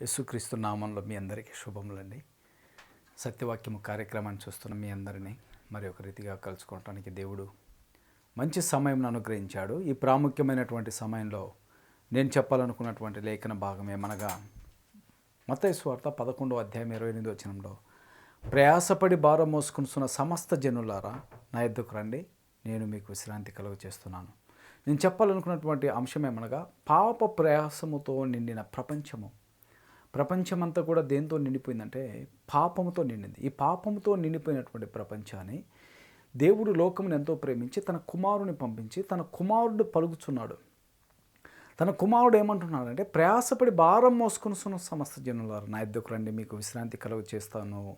యేసుక్రీస్తు నామంలో మీ అందరికీ శుభములండి. సత్యవాక్యము కార్యక్రమాన్ని చూస్తున్న మీ అందరినీ మరి ఒక రీతిగా కలుసుకోవటానికి దేవుడు మంచి సమయం అనుగ్రహించాడు. ఈ ప్రాముఖ్యమైనటువంటి సమయంలో నేను చెప్పాలనుకున్నటువంటి లేఖన భాగం ఏమనగా మత్తయి పదకొండో అధ్యాయం ఇరవై ఎనిమిది వచ్చినంలో ప్రయాసపడి భారం మోసుకుంటున్న సమస్త జనులారా నా ఎద్దుకు రండి నేను మీకు విశ్రాంతి కలుగు చేస్తున్నాను నేను చెప్పాలనుకున్నటువంటి అంశం ఏమనగా పాప ప్రయాసముతో నిండిన ప్రపంచము ప్రపంచమంతా కూడా దేంతో నిండిపోయిందంటే పాపంతో నిండింది. ఈ పాపంతో నిండిపోయినటువంటి ప్రపంచాన్ని దేవుడు లోకమును ఎంతో ప్రేమించి తన కుమారుని పంపించి తన కుమారుడు పలుకుచున్నాడు. తన కుమారుడు ఏమంటున్నాడంటే ప్రయాసపడి భారం మోసుకుని సమస్త జనులారు నా ఎద్దుకు రండి మీకు విశ్రాంతి కలుగు చేస్తాను.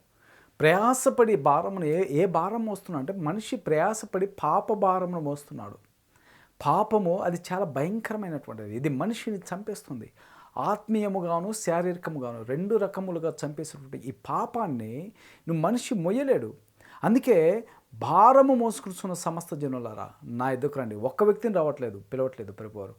ప్రయాసపడి భారమును ఏ ఏ భారం మోస్తున్నాడు అంటే మనిషి ప్రయాసపడి పాప భారమును మోస్తున్నాడు. పాపము అది చాలా భయంకరమైనటువంటిది. ఇది మనిషిని చంపేస్తుంది. ఆత్మీయముగాను శారీరకముగాను రెండు రకములుగా చంపేసినటువంటి ఈ పాపాన్ని నువ్వు మనిషి మొయ్యలేడు. అందుకే భారము మోసుకున్న సమస్త జనులారా నా ఎదుకు రండి. ఒక్క వ్యక్తిని రావట్లేదు పిలవట్లేదు ప్రభువారు.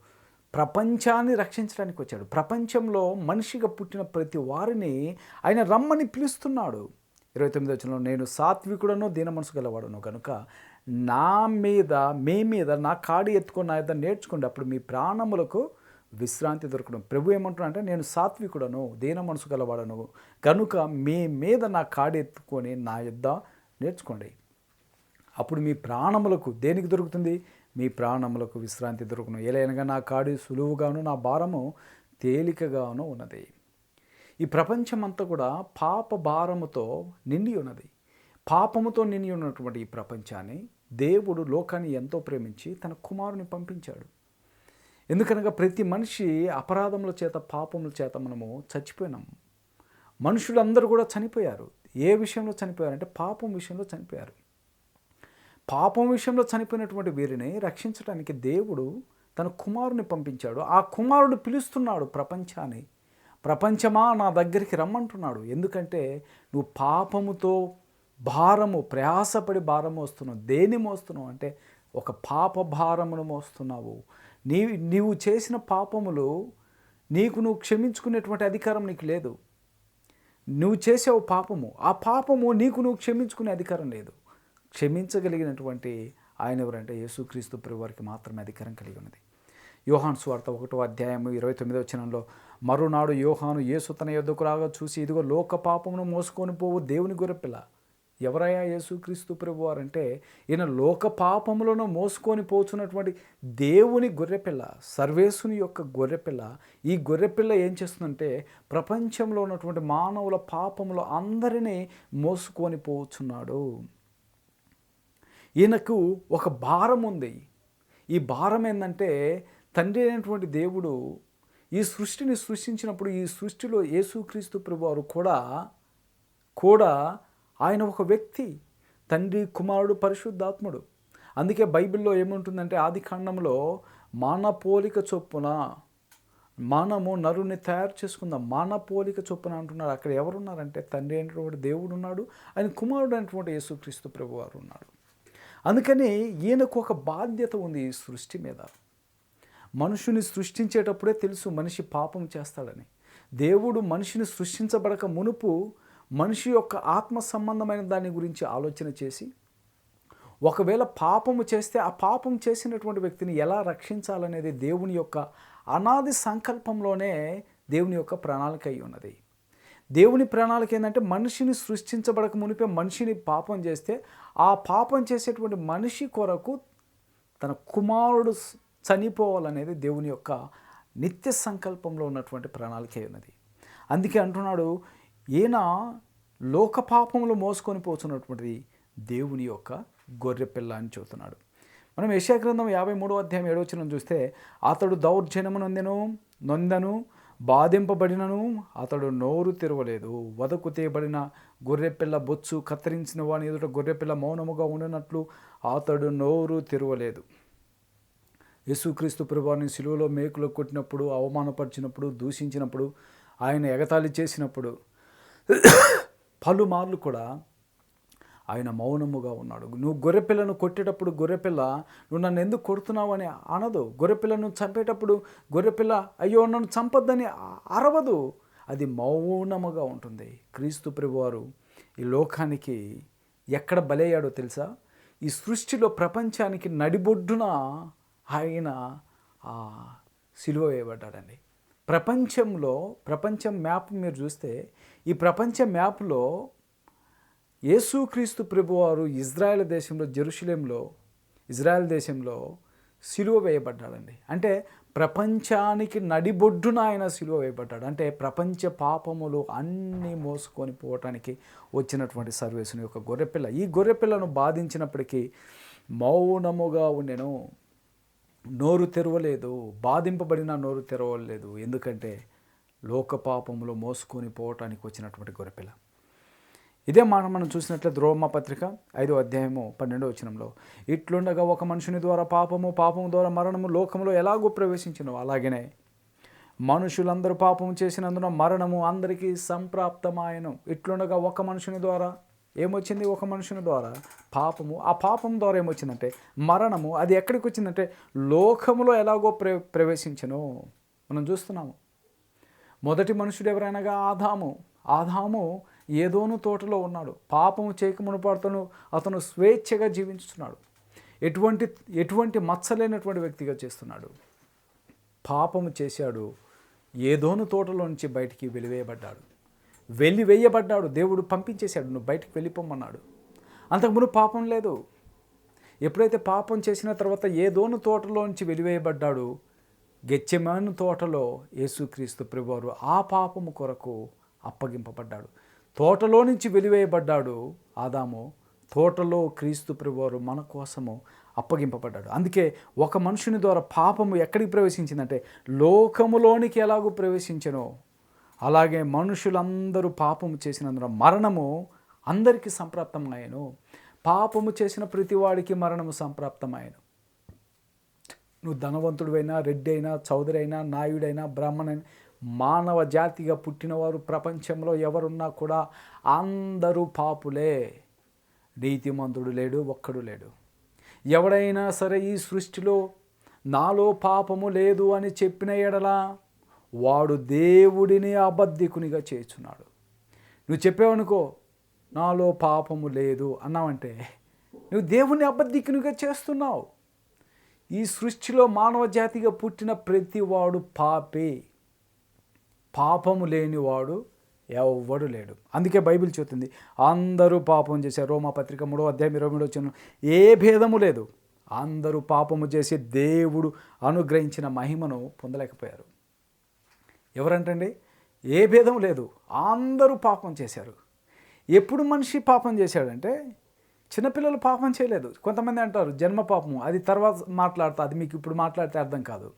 ప్రపంచాన్ని రక్షించడానికి వచ్చాడు. ప్రపంచంలో మనిషిగా పుట్టిన ప్రతి వారిని ఆయన రమ్మని పిలుస్తున్నాడు. ఇరవై తొమ్మిది వచ్చిన నేను సాత్వికుడను దీన మనసు గలవాడను కనుక నా మీద మీ మీద నా కాడి ఎత్తుకొని నా యొక్క నేర్చుకోండి. అప్పుడు మీ ప్రాణములకు విశ్రాంతి దొరకడం. ప్రభు ఏమంటున్నా అంటే నేను సాత్వికుడను దీన మనసు గలవాడను కనుక మీ మీద నా కాడెత్తుకొని నా యొద్ద నేర్చుకోండి. అప్పుడు మీ ప్రాణములకు దేనికి దొరుకుతుంది? మీ ప్రాణములకు విశ్రాంతి దొరుకును. ఏలైనగా నా కాడి సులువుగాను నా భారము తేలికగాను ఉన్నది. ఈ ప్రపంచమంతా కూడా పాప భారముతో నిండి ఉన్నది. పాపముతో నిండి ఉన్నటువంటి ఈ ప్రపంచాన్ని దేవుడు లోకాన్ని ఎంతో ప్రేమించి తన కుమారుని పంపించాడు. ఎందుకనగా ప్రతి మనిషి అపరాధముల చేత పాపముల చేత మనము చచ్చిపోయినాము మనుషులందరూ కూడా చనిపోయారు. ఏ విషయంలో చనిపోయారంటే పాపం విషయంలో చనిపోయారు. పాపం విషయంలో చనిపోయినటువంటి వీరిని రక్షించడానికి దేవుడు తన కుమారుని పంపించాడు. ఆ కుమారుడు పిలుస్తున్నాడు ప్రపంచాన్ని. ప్రపంచమా నా దగ్గరికి రమ్మంటున్నాడు. ఎందుకంటే నువ్వు పాపముతో భారము ప్రయాసపడి భారం మోస్తున్నావు. దేని మోస్తున్నావు అంటే ఒక పాప భారమును మోస్తున్నావు. నీ నీవు చేసిన పాపములు నీకు నువ్వు క్షమించుకునేటువంటి అధికారం నీకు లేదు. నువ్వు చేసావు పాపము ఆ పాపము నీకు నువ్వు క్షమించుకునే అధికారం లేదు. క్షమించగలిగినటువంటి ఆయన ఎవరంటే యేసుక్రీస్తు వారికి మాత్రమే అధికారం కలిగి ఉన్నది. యోహాన్ స్వార్థ ఒకటో అధ్యాయము ఇరవై తొమ్మిదో వచనంలో మరునాడు యోహాను యేసు తన యొద్దకు రాగా చూసి ఇదిగో లోక పాపమును మోసుకొని పోవు దేవుని గొర్రెపిల్ల. ఎవరయ్యా యేసుక్రీస్తు ప్రభు అంటే ఈయన లోక పాపములను మోసుకొని పోచున్నటువంటి దేవుని గొర్రెపిల్ల సర్వేసుని యొక్క గొర్రెపిల్ల. ఈ గొర్రెపిల్ల ఏం చేస్తుందంటే ప్రపంచంలో ఉన్నటువంటి మానవుల పాపములు అందరినీ మోసుకొని పోచున్నాడు ఈయనకు ఒక భారం ఉంది. ఈ భారం ఏంటంటే తండ్రి అయినటువంటి దేవుడు ఈ సృష్టిని సృష్టించినప్పుడు ఈ సృష్టిలో యేసుక్రీస్తు ప్రభువారు కూడా కూడా ఆయన ఒక వ్యక్తి తండ్రి కుమారుడు పరిశుద్ధాత్ముడు. అందుకే బైబిల్లో ఏముంటుందంటే ఆది కాండంలో మాన పోలిక చొప్పున మానము నరుని తయారు చేసుకుందాం మాన పోలిక చొప్పున అంటున్నారు. అక్కడ ఎవరున్నారంటే తండ్రి అయినటువంటి దేవుడు ఉన్నాడు ఆయన కుమారుడు అయినటువంటి యేసుక్రీస్తు ప్రభువారు ఉన్నాడు అందుకని ఈయనకు ఒక బాధ్యత ఉంది ఈ సృష్టి మీద. మనుషుని సృష్టించేటప్పుడే తెలుసు మనిషి పాపం చేస్తాడని. దేవుడు మనిషిని సృష్టించబడక మునుపు మనిషి యొక్క ఆత్మ సంబంధమైన దాని గురించి ఆలోచన చేసి ఒకవేళ పాపము చేస్తే ఆ పాపం చేసినటువంటి వ్యక్తిని ఎలా రక్షించాలనేది దేవుని యొక్క అనాది సంకల్పంలోనే దేవుని యొక్క ప్రణాళిక అయి ఉన్నది. దేవుని ప్రణాళిక ఏంటంటే మనిషిని సృష్టించబడక మునిపే మనిషిని పాపం చేస్తే ఆ పాపం చేసేటువంటి మనిషి కొరకు తన కుమారుడు చనిపోవాలనేది దేవుని యొక్క నిత్య సంకల్పంలో ఉన్నటువంటి ప్రణాళిక ఉన్నది. అందుకే అంటున్నాడు ఈయన లోక పాపములు మోసుకొని పోతున్నటువంటిది దేవుని యొక్క గొర్రెపిల్ల అని చెబుతున్నాడు. మనం యశాగ్రంథం యాభై మూడో అధ్యాయం ఏడవచనం చూస్తే అతడు దౌర్జన్యము నొందెను నొందను బాధింపబడినను అతడు నోరు తెరవలేదు. వదకు తీయబడిన గొర్రెపిల్ల బొచ్చు కత్తిరించిన వాని ఎదుట గొర్రెపిల్ల మౌనముగా ఉండినట్లు అతడు నోరు తెరవలేదు. యేసుక్రీస్తు ప్రభువాన్ని శిలువలో మేకులు కొట్టినప్పుడు అవమానపరిచినప్పుడు దూషించినప్పుడు ఆయన ఎగతాళి చేసినప్పుడు పలుమార్లు కూడా ఆయన మౌనముగా ఉన్నాడు. నువ్వు గొర్రెపిల్లను కొట్టేటప్పుడు గొర్రెపిల్ల నువ్వు నన్ను ఎందుకు కొడుతున్నావు? అని అనదు. గొర్రెపిల్లను చంపేటప్పుడు గొర్రెపిల్ల అయ్యో నన్ను చంపద్దని అరవదు. అది మౌనముగా ఉంటుంది. క్రీస్తు ప్రభువారు ఈ లోకానికి ఎక్కడ బలయ్యాడో తెలుసా? ఈ సృష్టిలో ప్రపంచానికి నడిబొడ్డున ఆయన సిలువ వేయబడ్డాడండి. ప్రపంచంలో ప్రపంచం మ్యాప్ మీరు చూస్తే ఈ ప్రపంచ మ్యాప్లో యేసుక్రీస్తు ప్రభువారు ఇజ్రాయెల్ దేశంలో జెరూసలేంలో ఇజ్రాయెల్ దేశంలో సిలువ వేయబడ్డాడండి. అంటే ప్రపంచానికి నడిబొడ్డున ఆయన సిలువ వేయబడ్డాడు. అంటే ప్రపంచ పాపములు అన్నీ మోసుకొని పోవటానికి వచ్చినటువంటి సర్వేసుని యొక్క గొర్రెపిల్ల. ఈ గొర్రెపిల్లను బాధించినప్పటికీ మౌనముగా ఉండెను. నోరు తెరవలేదు బాధింపబడిన నోరు తెరవలేదు. ఎందుకంటే లోక మోసుకొని పోవటానికి వచ్చినటువంటి గొర్రెపిల్ల. ఇదే మాట మనం చూసినట్లయితే ద్రోమ పత్రిక ఐదో అధ్యాయము పన్నెండో వచనంలో ఇట్లుండగా ఒక మనుషుని ద్వారా పాపము పాపము ద్వారా మరణము లోకంలో ఎలాగో ప్రవేశించినో అలాగనే మనుషులందరూ పాపము చేసినందున మరణము అందరికీ సంప్రాప్తమాయను. ఇట్లుండగా ఒక మనుషుని ద్వారా ఏమొచ్చింది ఒక మనుషుని ద్వారా? పాపము. ఆ పాపం ద్వారా ఏమొచ్చిందంటే మరణము. అది ఎక్కడికి వచ్చిందంటే లోకములో ఎలాగో ప్ర ప్రవేశించను మనం చూస్తున్నాము. మొదటి మనుషుడు ఎవరైనాగా ఆదాము. ఆదాము ఏదోను తోటలో ఉన్నాడు. పాపము చేయకమునుపాడుతను అతను స్వేచ్ఛగా జీవించుతున్నాడు. ఎటువంటి ఎటువంటి మచ్చలేనటువంటి వ్యక్తిగా చేస్తున్నాడు. పాపము చేశాడు. ఏదోను తోటలో నుంచి బయటికి వెలివేయబడ్డాడు. వెళ్ళి వేయబడ్డాడు. దేవుడు పంపించేశాడు నువ్వు బయటకు వెళ్ళిపోమన్నాడు. అంతకుముందు పాపం లేదు. ఎప్పుడైతే పాపం చేసిన తర్వాత ఏదోను తోటలో నుంచి వెలివేయబడ్డాడు గెచ్చెమాను తోటలో యేసుక్రీస్తు ప్రభువారు ఆ పాపము కొరకు అప్పగింపబడ్డాడు. తోటలో నుంచి వెలివేయబడ్డాడు ఆదాము తోటలో క్రీస్తు ప్రభువారు మన కోసము అప్పగింపబడ్డాడు. అందుకే ఒక మనుషుని ద్వారా పాపము ఎక్కడికి ప్రవేశించిందంటే లోకములోనికి ఎలాగూ ప్రవేశించనో. అలాగే మనుషులందరూ పాపము చేసినందున మరణము అందరికీ సంప్రాప్తమాయను పాపము చేసిన ప్రతివాడికి మరణము సంప్రాప్తమాయను నువ్వు ధనవంతుడివైనా రెడ్డి అయినా చౌదరి అయినా నాయుడైనా బ్రాహ్మణైనా మానవ జాతిగా పుట్టినవారు ప్రపంచంలో ఎవరున్నా కూడా అందరూ పాపులే. నీతిమంతుడు లేడు ఒక్కడు లేడు. ఎవడైనా సరే ఈ సృష్టిలో నాలో పాపము లేదు అని చెప్పిన ఎడలా వాడు దేవుడిని అబద్ధికునిగా చేస్తున్నాడు. నువ్వు చెప్పావనుకో నాలో పాపము లేదు అన్నావంటే నువ్వు దేవుణ్ణి అబద్ధికునిగా చేస్తున్నావు. ఈ సృష్టిలో మానవ జాతిగా పుట్టిన ప్రతివాడు పాపే. పాపము లేనివాడు ఎవ్వడు లేడు. అందుకే బైబిల్ చెబుతుంది అందరూ పాపం చేశారు. రోమా పత్రిక మూడో అధ్యాయం ఇరవై మూడో వచ్చిన ఏ భేదము లేదు. అందరూ పాపము చేసి దేవుడు అనుగ్రహించిన మహిమను పొందలేకపోయారు. ఎవరంటండి? ఏ భేదం లేదు. అందరూ పాపం చేశారు. ఎప్పుడు మనిషి పాపం చేశాడంటే చిన్నపిల్లలు పాపం చేయలేదు. కొంతమంది అంటారు జన్మ పాపము అది తర్వాత మాట్లాడతా అది మీకు ఇప్పుడు మాట్లాడితే అర్థం కాదు.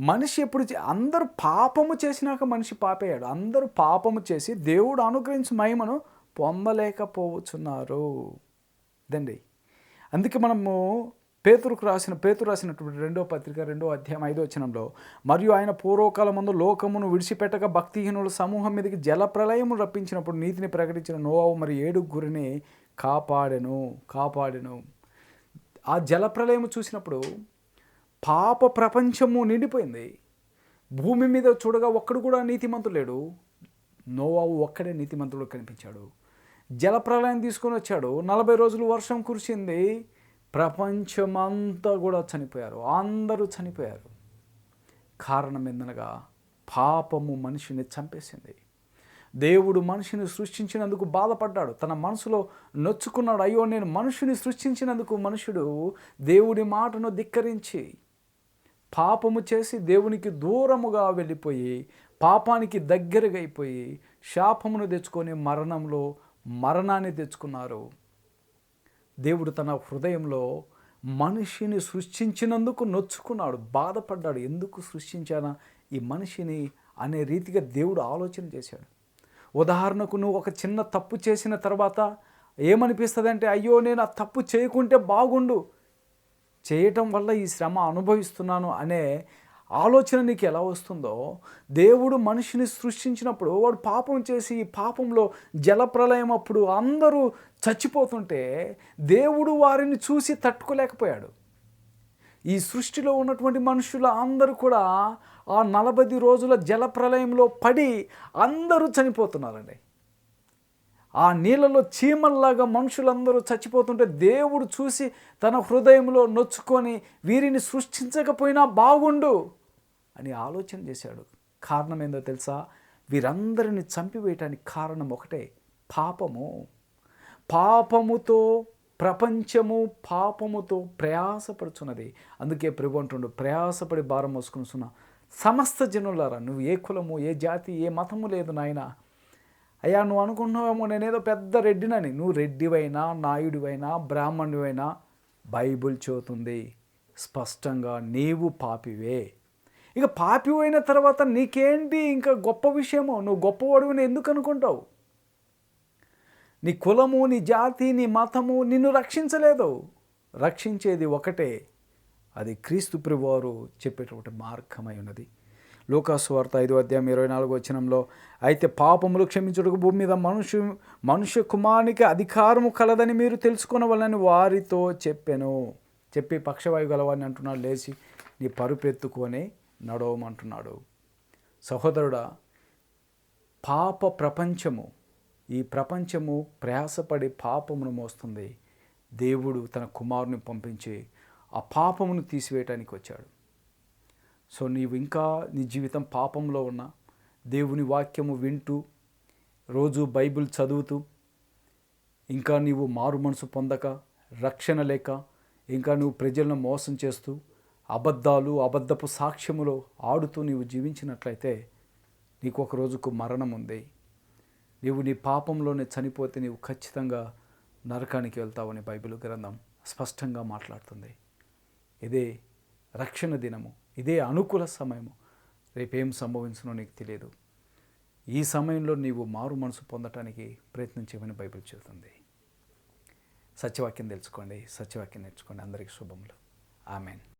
మనిషి ఎప్పుడు చే- అందరూ పాపము చేసినాక మనిషి పాపేయాడు అందరూ పాపము చేసి దేవుడు అనుగ్రహించిన మహిమను పొందలేకపోవచ్చున్నారు. ఇదండి. అందుకే మనము పేతురుకు రాసిన పేతురు రాసినటువంటి రెండో పత్రిక రెండో అధ్యాయం ఐదో వచనంలో మరియు ఆయన పూర్వకాల ముందు లోకమును విడిచిపెట్టక భక్తిహీనుల సమూహం మీదకి జల ప్రళయము రప్పించినప్పుడు నీతిని ప్రకటించిన నోవావు మరి ఏడుగురిని కాపాడెను కాపాడెను. ఆ జల ప్రళయము చూసినప్పుడు పాప ప్రపంచము నిండిపోయింది. భూమి మీద చూడగా ఒక్కడు కూడా నీతిమంతుడు లేడు. నోవావు ఒక్కడే నీతిమంతుడు కనిపించాడు. జలప్రలయం తీసుకొని వచ్చాడు. నలభై రోజులు వర్షం కురిసింది. ప్రపంచమంతా కూడా చనిపోయారు. అందరూ చనిపోయారు. కారణం ఏందనగా పాపము మనిషిని చంపేసింది. దేవుడు మనిషిని సృష్టించినందుకు బాధపడ్డాడు. తన మనసులో నొచ్చుకున్నాడు అయ్యో నేను మనుషుని సృష్టించినందుకు మనుషుడు దేవుడి మాటను ధిక్కరించి పాపము చేసి దేవునికి దూరముగా వెళ్ళిపోయి పాపానికి దగ్గరగా అయిపోయి శాపమును తెచ్చుకొని మరణంలో మరణాన్ని తెచ్చుకున్నారు. దేవుడు తన హృదయంలో మనిషిని సృష్టించినందుకు నొచ్చుకున్నాడు బాధపడ్డాడు. ఎందుకు సృష్టించానా? ఈ మనిషిని అనే రీతిగా దేవుడు ఆలోచన చేశాడు. ఉదాహరణకు నువ్వు ఒక చిన్న తప్పు చేసిన తర్వాత ఏమనిపిస్తుంది అంటే అయ్యో నేను ఆ తప్పు చేయకుంటే బాగుండు. చేయటం వల్ల ఈ శ్రమ అనుభవిస్తున్నాను అనే ఆలోచన నీకు ఎలా వస్తుందో దేవుడు మనిషిని సృష్టించినప్పుడు వాడు పాపం చేసి పాపంలో జలప్రలయం అప్పుడు అందరూ చచ్చిపోతుంటే దేవుడు వారిని చూసి తట్టుకోలేకపోయాడు. ఈ సృష్టిలో ఉన్నటువంటి మనుషులు అందరూ కూడా ఆ నలభై రోజుల జల ప్రళయంలో పడి అందరూ చనిపోతున్నారండి. ఆ నీళ్ళలో చీమల్లాగా మనుషులందరూ చచ్చిపోతుంటే దేవుడు చూసి తన హృదయంలో నొచ్చుకొని వీరిని సృష్టించకపోయినా బాగుండు. అని ఆలోచన చేశాడు. కారణం ఏందో తెలుసా? వీరందరిని చంపివేయటానికి కారణం ఒకటే పాపము. పాపముతో ప్రపంచము పాపముతో ప్రయాసపడుచున్నది. అందుకే ప్రభు అంటుండు ప్రయాసపడి భారం మోసుకుని సమస్త జనులారా నువ్వు ఏ కులము ఏ జాతి ఏ మతము లేదు నాయన. అయ్యా నువ్వు అనుకున్నావేమో నేనేదో పెద్ద రెడ్డినని. నువ్వు రెడ్డివైనా నాయుడివైనా బ్రాహ్మణుడివైనా బైబుల్ చెబుతుంది స్పష్టంగా నీవు పాపివే. ఇక పాపి అయిన తర్వాత నీకేంటి ఇంకా గొప్ప విషయమో? నువ్వు గొప్పవాడివని ఎందుకు అనుకుంటావు? నీ కులము నీ జాతి నీ మతము నిన్ను రక్షించలేదు. రక్షించేది ఒకటే. అది క్రీస్తు ప్రభువారు చెప్పేటువంటి మార్గమై ఉన్నది. లోకాసువార్త ఐదు ఐదో అధ్యాయం ఇరవై నాలుగు వచనంలో అయితే పాపములు క్షమించుటకు భూమి మీద మనుషు మనుష్య కుమారునికి అధికారము కలదని మీరు తెలుసుకునవలని వారితో చెప్పాను. చెప్పి పక్షవాయు గలవాడిని అంటున్నాడు లేచి నీ పరుపెత్తుకొని నడవమంటున్నాడు. సహోదరుడా పాప ప్రపంచము ఈ ప్రపంచము ప్రయాసపడి పాపమును మోస్తుంది. దేవుడు తన కుమారుని పంపించి ఆ పాపమును తీసివేయటానికి వచ్చాడు. సో నీవు ఇంకా నీ జీవితం పాపంలో ఉన్నా దేవుని వాక్యము వింటూ రోజు బైబిల్ చదువుతూ ఇంకా నీవు మారు మనసు పొందక రక్షణ లేక ఇంకా నువ్వు ప్రజలను మోసం చేస్తూ అబద్ధాలు అబద్ధపు సాక్ష్యములో ఆడుతూ నీవు జీవించినట్లయితే నీకు ఒక రోజుకు మరణం ఉంది. నీవు నీ పాపంలోనే చనిపోతే నీవు ఖచ్చితంగా నరకానికి వెళ్తావని బైబిల్ గ్రంథం స్పష్టంగా మాట్లాడుతుంది. ఇదే రక్షణ దినము ఇదే అనుకూల సమయము. రేపేం సంభవించునో నీకు తెలియదు. ఈ సమయంలో నీవు మారు మనసు పొందటానికి ప్రయత్నించమని బైబిల్ చెబుతుంది. సత్యవాక్యం తెలుసుకోండి సత్యవాక్యం నేర్చుకోండి. అందరికీ శుభములు. ఆమెన్.